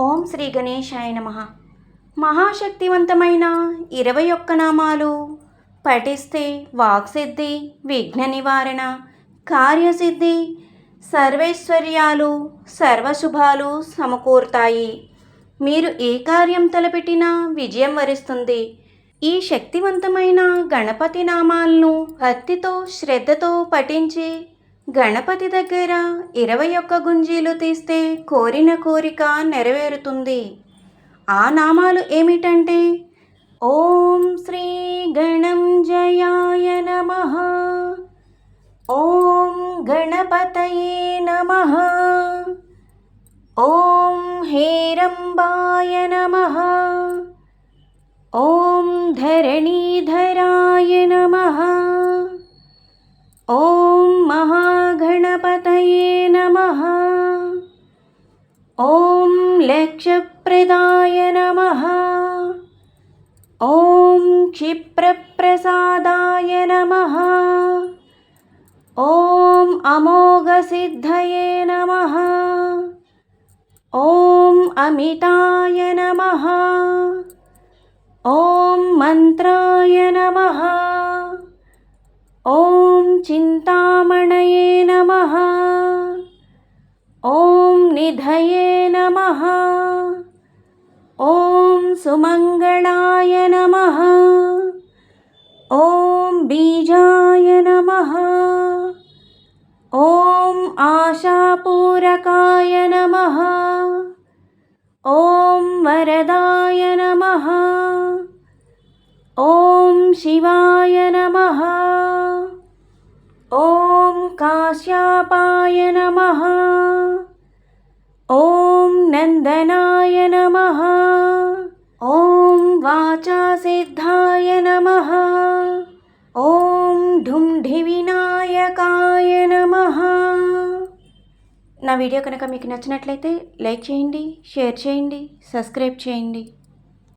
ఓం శ్రీ గణేశాయ నమ. మహాశక్తివంతమైన ఇరవై ఒక్క నామాలు పఠిస్తే వాక్సిద్ధి విఘ్న నివారణ కార్యసిద్ధి సర్వైశ్వర్యాలు సర్వశుభాలు సమకూరుతాయి. మీరు ఏ కార్యం తలపెట్టినా విజయం వరిస్తుంది. ఈ శక్తివంతమైన గణపతి నామాలను భక్తితో శ్రద్ధతో పఠించి గణపతి దగ్గర ఇరవై ఒక్క గుంజీలు తీస్తే కోరిన కోరిక నెరవేరుతుంది. ఆ నామాలు ఏమిటంటే ఓం శ్రీ గణం జయాయ నమ. ఓం గణపతయే నమ. ఓం హేరంబాయ నమ. ఓం ధరణీధరాయ నమ. ఓం మహాగణపతయే నమ. ఓం లక్ష్యప్రదాయ నమ. ఓం క్షిప్రప్రసాదాయ నమ. ఓం అమోఘసిద్ధయే నమ. ఓం అమితాయ నమ. ఓం మంత్రాయ నమ. ఓం చింతామణయే ఓం నిధయే నమ ఓం సుమంగళాయ నమ ఓం బీజాయ నమ ఓం ఆశాపూరకాయ నమ ఓం వరదాయ నమ ఓం శివాయ నమ ఓం కాశ్యాపాయ ఓం నందనాయ నమ. ఓం వాచాసిద్ధాయ నమ. ఓం ఢుంఢివినాయకాయ నమ. నా వీడియో కనుక మీకు నచ్చినట్లయితే లైక్ చేయండి షేర్ చేయండి సబ్స్క్రైబ్ చేయండి.